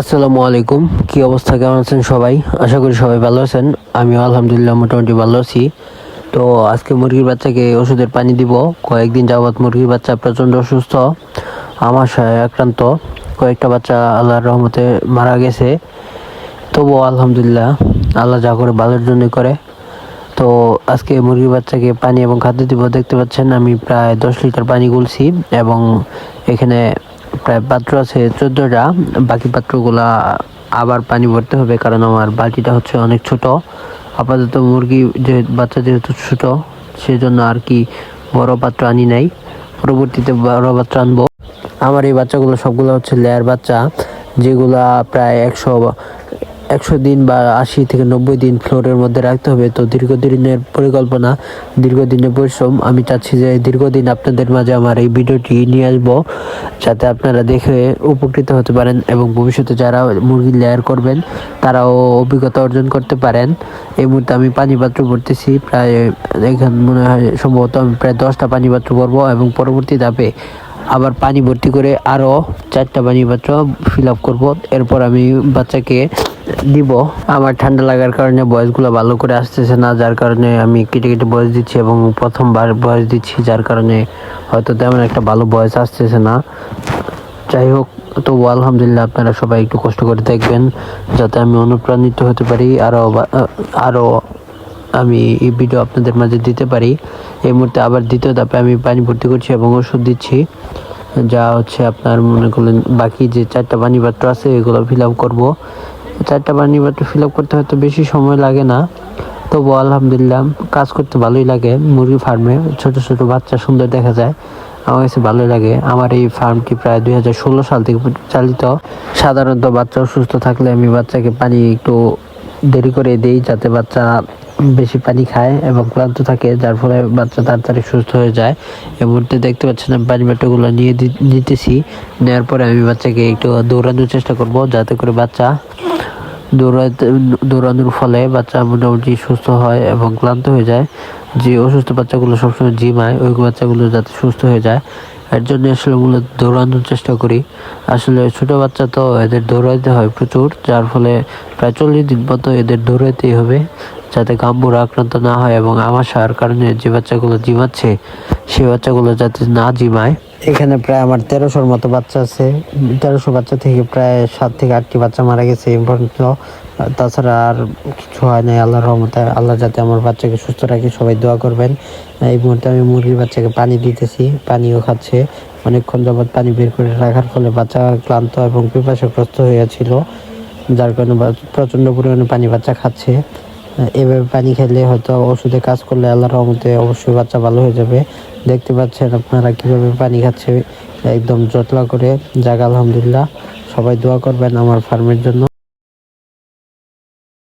আসসালামু আলাইকুম। কি অবস্থা? কেমন আছেন সবাই? আশা করি সবাই ভালো আছেন। আমিও আলহামদুলিল্লাহ মোটামুটি ভালো আছি। তো আজকে মুরগির বাচ্চাকে ওষুধের পানি দিব। কয়েকদিন যাবৎ মুরগির বাচ্চা প্রচণ্ড অসুস্থ, আমাশায় আক্রান্ত। কয়েকটা বাচ্চা আল্লাহর রহমতে মারা গেছে। তবুও আলহামদুলিল্লাহ আল্লাহ যা করে ভালোর জন্যই করে। তো আজকে মুরগির বাচ্চাকে পানি এবং খাদ্য দিব। দেখতে পাচ্ছেন আমি প্রায় দশ লিটার পানি গুলছি এবং এখানে প্রায় পাত্র আছে চোদ্দটা। বাকি পাত্রগুলা আবার পানি ভরতে হবে কারণ আমার বালতিটা হচ্ছে অনেক ছোট। আপাতত মুরগি যে বাচ্চা যেহেতু ছোট, সেজন্য আর কি বড় পাত্র আনি নাই। পরবর্তীতে বড় পাত্র আনব। আমার এই বাচ্চাগুলো সবগুলো হচ্ছে লেয়ার বাচ্চা, যেগুলা প্রায় একশো একশো দিন বা আশি থেকে নব্বই দিন ফ্লোরের মধ্যে রাখতে হবে। তো দীর্ঘদিনের পরিকল্পনা, দীর্ঘদিনের পরিশ্রম। আমি চাচ্ছি যে দীর্ঘদিন আপনাদের মাঝে আমার এই ভিডিওটি নিয়ে আসব, যাতে আপনারা দেখে উপকৃত হতে পারেন এবং ভবিষ্যতে যারা মুরগি লেয়ার করবেন, তারাও অভিজ্ঞতা অর্জন করতে পারেন। এই মুহূর্তে আমি পানি পাত্র ভরতেছি, প্রায় এখানে মনে হয় সম্ভবত আমি প্রায় দশটা পানি পাত্র ভরবো এবং পরবর্তী ধাপে আবার পানি ভর্তি করে আরও চারটা পানি পাত্র ফিল আপ করব। এরপর আমি বাচ্চাকে দিব। আমার ঠান্ডা লাগার কারণে বয়সগুলো ভালো করে আসতেছে না, যার কারণে আমি কেটে কেটে বয়স দিচ্ছি এবং প্রথমবার বয়স দিচ্ছি, যার কারণে হয়তো তেমন একটা ভালো বয়স আসতেছে না। যাই হোক তো আলহামদুলিল্লাহ আপনারা সবাই একটু কষ্ট করে দেখবেন, যাতে আমি অনুপ্রাণিত হতে পারি আরও আরও আমি এই ভিডিও আপনাদের মাঝে দিতে পারি। এই মুহূর্তে আবার দ্বিতীয় ধাপে আমি পানি ভর্তি করছি এবং ওষুধ দিচ্ছি, যা হচ্ছে আপনার মনে করলেন বাকি যে চারটা পানি পাত্র আছে, এগুলো ফিল আপ করব। চারটা পানি পাত্র ফিল আপ করতে হয়তো বেশি সময় লাগে না। তবু আলহামদুলিল্লাহ কাজ করতে ভালোই লাগে। মুরগি ফার্মে ছোট ছোট বাচ্চা সুন্দর দেখা যায়। আমার কাছে ভালোই লাগে। আমার এই ফার্মটি প্রায় দুই হাজার ষোলো সাল থেকে চালিত। সাধারণত বাচ্চা অসুস্থ থাকলে আমি বাচ্চাকে পানি একটু দেরি করে দেই যাতে বাচ্চা বেশি পানি খায় এবং ক্লান্ত থাকে, যার ফলে বাচ্চা তাড়াতাড়ি সুস্থ হয়ে যায়। এই মুহূর্তে দেখতে পাচ্ছেন আমি পানি বাটাগুলো নিয়ে নিতেছি। নেওয়ার পরে আমি বাচ্চাকে একটু দৌড়ানোর চেষ্টা করব যাতে করে বাচ্চা দৌড়ানোর ফলে বাচ্চা মোটামুটি সুস্থ হয় এবং ক্লান্ত হয়ে যায়। যে অসুস্থ বাচ্চাগুলো সবসময় জিমায় ওই বাচ্চাগুলো যাতে সুস্থ হয়ে যায়। এর জন্য আসলে মূলত দৌড়ানোর চেষ্টা করি। আসলে ছোটো বাচ্চা তো এদের দৌড়াইতে হয় প্রচুর, যার ফলে প্রায় চল্লিশ দিন মতো এদের দৌড়াইতেই হবে, যাতে গাম্বুরা আক্রান্ত না হয় এবং আমাশার কারণে যে বাচ্চাগুলো জিমাচ্ছে সেই বাচ্চাগুলো যাতে না জিমায় এখানে প্রায় আমার তেরোশোর মতো বাচ্চা আছে। তেরোশো বাচ্চা থেকে প্রায় সাত থেকে আটটি বাচ্চা মারা গেছে এই পর্যন্ত। তাছাড়া আর কিছু হয় নাই, আল্লাহর রহমতে। আল্লাহ যাতে আমার বাচ্চাকে সুস্থ রাখে, সবাই দোয়া করবেন। এই মুহূর্তে আমি মুরগির বাচ্চাকে পানি দিতেছি, পানিও খাচ্ছে। অনেকক্ষণ যাবৎ পানি বের করে রাখার ফলে বাচ্চা ক্লান্ত এবং পিপাসাগ্রস্ত হয়েছিল যার কারণে প্রচণ্ড পরিমাণে পানি বাচ্চা খাচ্ছে। এভাবে পানি খেলে হয়তো ওষুধে কাজ করলে আল্লাহর রহমতে অবশ্যই বাচ্চা ভালো হয়ে যাবে। দেখতে পাচ্ছেন আপনারা কীভাবে পানি খাচ্ছে, একদম জটলা করে। যাক, আলহামদুলিল্লাহ, সবাই দোয়া করবেন আমার ফার্মের জন্য।